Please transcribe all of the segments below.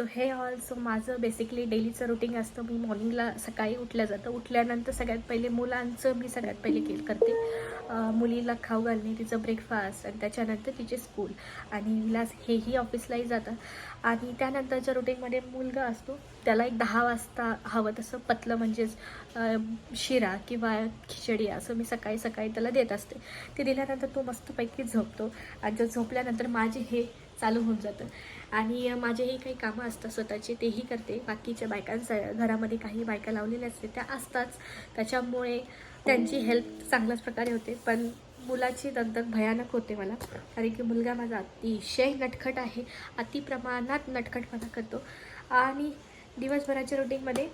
So हे all so माझं basically डेलीचं रुटीन असतं. मी मॉर्निंगला सकाळी उठल्या जातं. उठल्यानंतर सगळ्यात पहिले मुलांचं मी सगळ्यात पहिले केल करते. मुलीला खाऊ घालणे तिचं ब्रेकफास्ट आणि त्याच्यानंतर तिचे स्कूल आणि विलास हेही ऑफिसलाही जातं आणि त्यानंतरच्या रुटीनमध्ये मुलगा असतो. त्याला एक दहा वाजता हवं तसं पतलं म्हणजेच शिरा किंवा खिचडी असं मी सकाळी सकाळी त्याला देत असते. ते दिल्यानंतर तो मस्तपैकी झोपतो. आणि जर झोपल्यानंतर माझे हे चालू होऊन जातं. आणि माझेही काही कामं असतात स्वतःचे तेही करते. बाकीच्या बायकांचा घरामध्ये काही बायका लावलेल्या असते त्या असतात. त्याच्यामुळे त्यांची हेल्प चांगल्याच प्रकारे होते. पण मुलाची दगदग भयानक होते मला. कारण की मुलगा माझा अतिशय नटखट आहे. अतिप्रमाणात नटखटपणा करतो. आणि दिवसभराच्या रुटीनमध्ये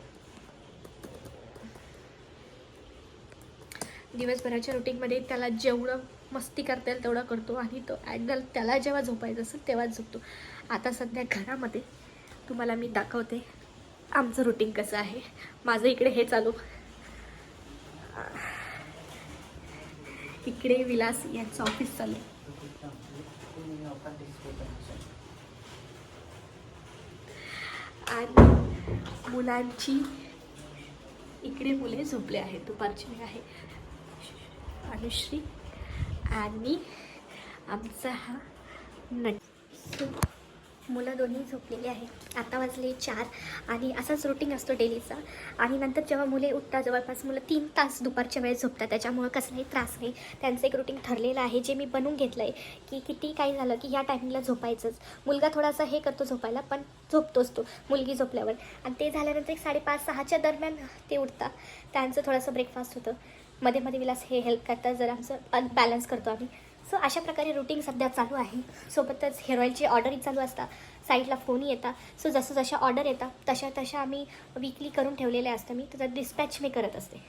दिवसभराच्या रुटीनमध्ये त्याला जेवढं मस्ती करता येईल तेवढं करतो आणि तो ॲडल त्याला जेव्हा झोपायचं असेल तेव्हाच झोपतो. आता सध्या घरामध्ये तुम्हाला मी दाखवते आमचं रुटीन कसं आहे. माझं इकडे हे चालू. इकडे विलास यांचं ऑफिस चालू. आणि मुलांची इकडे मुले झोपले आहेत. दुपारची वेळ आहे. अनुश्री आणि आमचा हा नट. मुलं दोन्ही झोपलेली आहेत. आता वाजले चार आणि असाच रुटीन असतो डेलीचा. आणि नंतर जेव्हा मुले उठतात जवळपास मुलं तीन तास दुपारच्या वेळेस झोपतात. त्याच्यामुळं कसलाही त्रास नाही. त्यांचं एक रुटीन ठरलेलं आहे जे मी बनवून घेतलं आहे की किती काही झालं की ह्या टायमिंगला झोपायचंच. मुलगा थोडासा हे करतो झोपायला पण झोपतोच तो मुलगी झोपल्यावर. आणि ते झाल्यानंतर एक साडेपाच सहाच्या दरम्यान ते उठतात. त्यांचं थोडंसं ब्रेकफास्ट होतं. मध्ये मध्ये विलास हे हेल्प करतात. जर आमचं बॅलन्स करतो आम्ही. सो अशा प्रकारे रुटीन सध्या चालू आहे. सोबतच हेअर ऑईलची ऑर्डरही चालू असतात. साईडला फोनही येतात. सो जसं जशा ऑर्डर येतात तशा तशा आम्ही विकली करून ठेवलेल्या असतं मी त्याचा डिस्पॅच मी करत असते.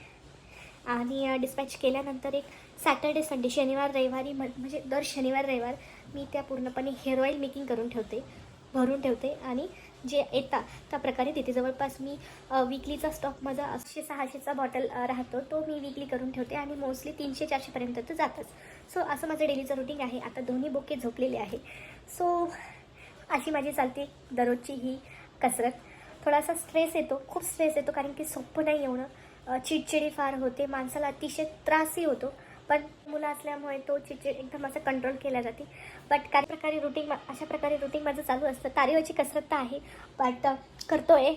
आणि डिस्पॅच केल्यानंतर एक सॅटर्डे संडे शनिवार रविवारी म म्हणजे दर शनिवार रविवार मी त्या पूर्णपणे हेअर ऑईल मेकिंग करून ठेवते. भरून ठेवते आणि जे येतात त्या प्रकारे देते जवळपास मी विकलीचा स्टॉक माझा आठशे सहाशेचा बॉटल राहतो. तो मी विकली करून ठेवते आणि मोस्टली तीनशे चारशेपर्यंत तर जातच. सो असं माझं डेलीचं रुटीन आहे. आता दोन्ही बोके झोपलेले आहे. सो अशी माझी चालते दररोजची ही कसरत. थोडासा स्ट्रेस येतो. खूप स्ट्रेस येतो कारण की सोपं नाही येवणं चिडचिडी फार होते. माणसाला अतिशय त्रासही होतो. पण मुलं असल्यामुळे तो चिडचिड एकदम असं कंट्रोल केला जाते. बट काही प्रकारे रुटीन अशा प्रकारे रुटीन माझं चालू असतं. तारेवरची कसरत तर आहे बट करतो आहे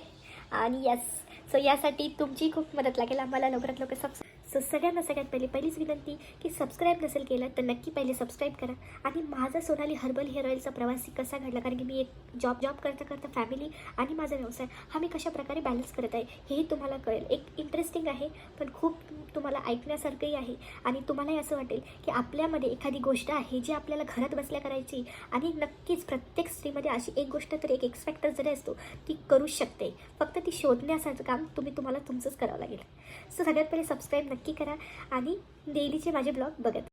आणि यस सो यासाठी तुमची खूप मदत लागेल. आम्हाला लवकरात लवकर सबस सो सगळ्यांना सगळ्यात पहिली पहिलीच विनंती की सबस्क्राईब नसेल केलं तर नक्की पहिले सबस्क्राईब करा. आणि माझा सोनाली हर्बल हेअर ऑइलचा प्रवासी कसा घडला? कारण की मी एक जॉब जॉब करता करता फॅमिली आणि माझा व्यवसाय हा मी कशा प्रकारे बॅलन्स करत आहे हेही तुम्हाला कळेल. एक इंटरेस्टिंग आहे पण खूप तुम्हाला ऐकण्यासारखंही आहे. आणि तुम्हालाही असं वाटेल की आपल्यामध्ये एखादी गोष्ट आहे जी आपल्याला घरात बसल्या करायची आणि नक्कीच प्रत्येक स्त्रीमध्ये अशी एक गोष्ट तर एक एक्सपेक्टर जरी असतो ती करूच शकते. फक्त ती शोधण्याचं काम तुम्ही तुम्हाला तुमचंच करावं लागेल. सो सगळ्यात पहिले सबस्क्राईब नक्की करा आणि डेलीचे माझे ब्लॉग बघत